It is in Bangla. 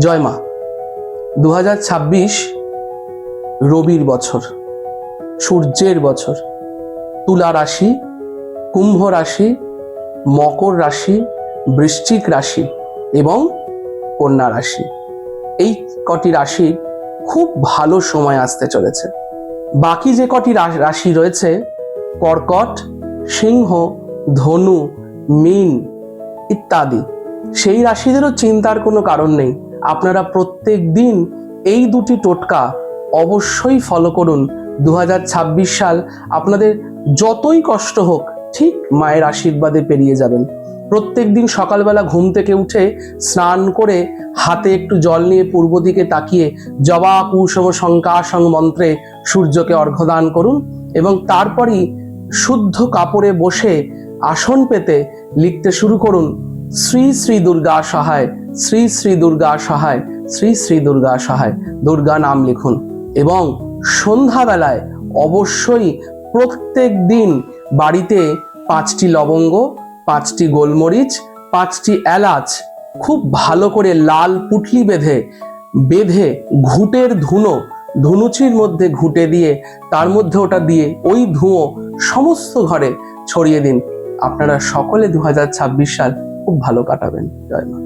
জয় মা। দু রবির বছর, সূর্যের বছর, তুলা রাশি, কুম্ভ রাশি, মকর রাশি, বৃশ্চিক রাশি এবং কন্যা রাশি। এই কটি রাশি খুব ভালো সময় আসতে চলেছে। বাকি যে কটি রাশি রয়েছে, কর্কট, সিংহ, ধনু, মীন ইত্যাদি, সেই রাশিদেরও চিন্তার কোনো কারণ নেই। আপনারা প্রত্যেক দিন এই দুটি টোটকা অবশ্যই ফলো করুন। দু হাজার ছাব্বিশ সাল আপনাদের যতই কষ্ট হোক, ঠিক মায়ের আশীর্বাদে পেরিয়ে যাবেন। প্রত্যেক দিন সকালবেলা ঘুম থেকে উঠে স্নান করে হাতে একটু জল নিয়ে পূর্ব দিকে তাকিয়ে জবা, কুসুম, শঙ্কাশং মন্ত্রে সূর্যকে অর্ঘ্যদান করুন এবং তারপরই শুদ্ধ কাপড়ে বসে আসন পেতে লিখতে শুরু করুন, শ্রী শ্রী দুর্গা সহায়। শ্রী শ্রী দুর্গা সহায়, শ্রী শ্রী দুর্গা সহায়, দুর্গা নাম লিখুন। এবং সন্ধ্যাবেলায় অবশ্যই প্রত্যেক দিন বাড়িতে পাঁচটি লবঙ্গ, পাঁচটি গোলমরিচ, পাঁচটি এলাচ, খুব ভালো করে লাল পুটলি বেঁধে বেঁধে ঘুটের ধুনো, ধুনুচির মধ্যে ঘুটে দিয়ে, তার মধ্যে ওটা দিয়ে ওই ধুঁয়ো সমস্ত ঘরে ছড়িয়ে দিন। আপনারা সকলে দু হাজার ছাব্বিশ সাল খুব ভালো কাটাবেন। জয় মা।